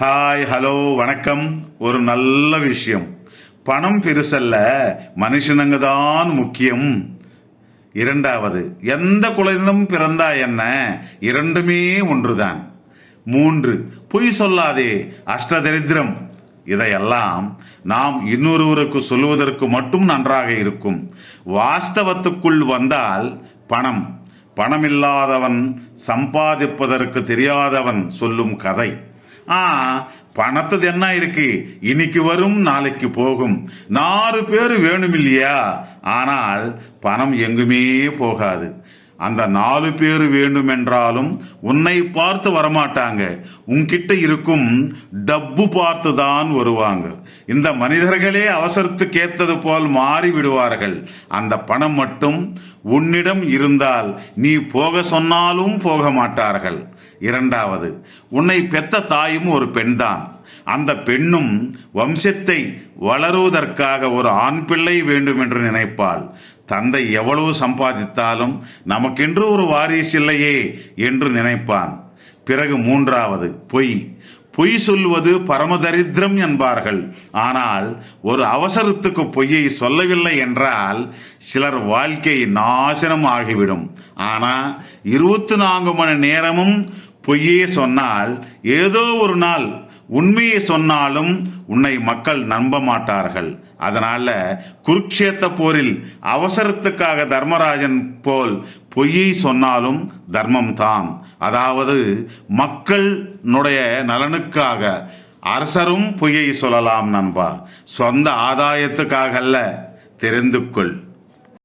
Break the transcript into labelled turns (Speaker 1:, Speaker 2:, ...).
Speaker 1: Hi hello வணக்கம். ஒரு நல்ல விஷயம். பணம் பெருசல்ல மனுஷனுங்க தான் முக்கியம். இரண்டாவது எந்த குழந்தையும் பிறந்தா என்ன? இரண்டுமே ஒன்றுதான். மூன்று பொய் சொல்லாதே அஷ்டதரித்திரம். இதையெல்லாம் நாம் இன்னொருவருக்கு சொல்வதற்கு மட்டும் நன்றாக இருக்கும். வாஸ்தவத்துக்குள் வந்தால் பணம். பணமில்லாதவன் சம்பாதிப்பதற்கு தெரியாதவன் சொல்லும் கதை. ஆ பணத்தது என்ன இருக்கு? இன்னைக்கு வரும் நாளைக்கு போகும். நாலு பேர் வேணும் இல்லையா ஆனால் பணம் எங்குமே போகாது. அந்த நாலு பேர் வேண்டும் என்றாலும் உன்னை பார்த்து வரமாட்டாங்க. உன்கிட்ட இருக்கும் டப்பு பார்த்து தான் வருவாங்க. இந்த மனிதர்களே அவசரத்துக்கு ஏத்தது போல் மாறி விடுவார்கள் அந்த பணம் மட்டும் உன்னிடம் இருந்தால் நீ போக சொன்னாலும் போக மாட்டார்கள். இரண்டாவது உன்னை பெத்த தாயும் ஒரு பெண்தான். அந்த பெண்ணும் வம்சத்தை வளருவதற்காக ஒரு ஆண் பிள்ளை வேண்டும் என்று நினைப்பாள். தந்தை எவ்வளவு சம்பாதித்தாலும் நமக்கென்று ஒரு வாரிசு இல்லையே என்று நினைப்பான். பிறகு மூன்றாவது பொய். பொய் சொல்வது பரமதரித்திரம் என்பார்கள். ஆனால் ஒரு அவசரத்துக்கு பொய்யை சொல்லவில்லை என்றால் சிலர் வாழ்க்கை நாசனம் ஆகிவிடும். ஆனால் இருபத்தி நான்கு மணி நேரமும் பொய்யே சொன்னால் ஏதோ ஒரு நாள் உண்மையை சொன்னாலும் உன்னை மக்கள் நம்ப மாட்டார்கள். அதனால குருக்ஷேத்த போரில் அவசரத்துக்காக தர்மராஜன் போல் பொய்யை சொன்னாலும் தர்மம் தான். அதாவது மக்களுடைய நலனுக்காக அரசரும் பொய்யை சொல்லலாம் நண்பா. சொந்த ஆதாயத்துக்காக அல்ல தெரிந்து கொள்.